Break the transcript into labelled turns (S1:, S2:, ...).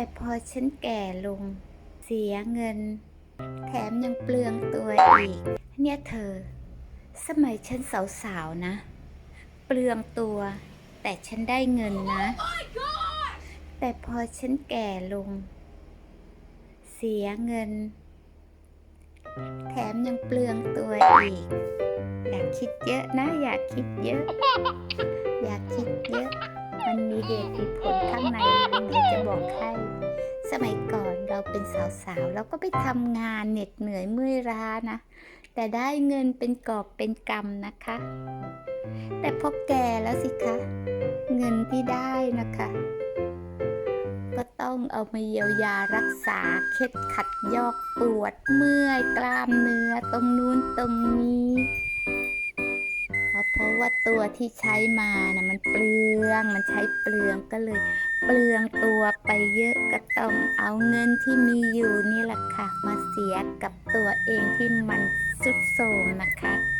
S1: แต่พอฉันแก่ลง เสียเงิน แถมยังเปลืองตัวอีก เนี่ยเธอ สมัยฉันสาวๆนะ เปลืองตัว แต่ฉันได้เงินนะ แต่พอฉันแก่ลง เสียเงิน แถมยังเปลืองตัวอีก อยากคิดเยอะนะ อยากคิดเยอะ อยากคิดเยอะ มันมีเหตุมีผลข้างในเดี๋ยวจะบอกให้ สมัยก่อนเราเป็นสาวๆเราก็ไปทำงานเหน็ดเหนื่อยเมื่อยล้านะ แต่ได้เงินเป็นกอบเป็นกำนะคะ แต่พอแก่แล้วสิคะ เงินที่ได้นะคะ ก็ต้องเอามาเยียวยารักษาเคล็ดขัดยอกปวดเมื่อยกล้ามเนื้อตรงนู้นตรงนี้ เพราะว่าตัวที่ใช้มานะมันเปลือง มันใช้เปลืองก็เลย เปลืองตัวไปเยอะก็ต้องเอาเงินที่มีอยู่นี่แหละค่ะ มาเสียกับตัวเองที่มันสุดโทรมนะคะ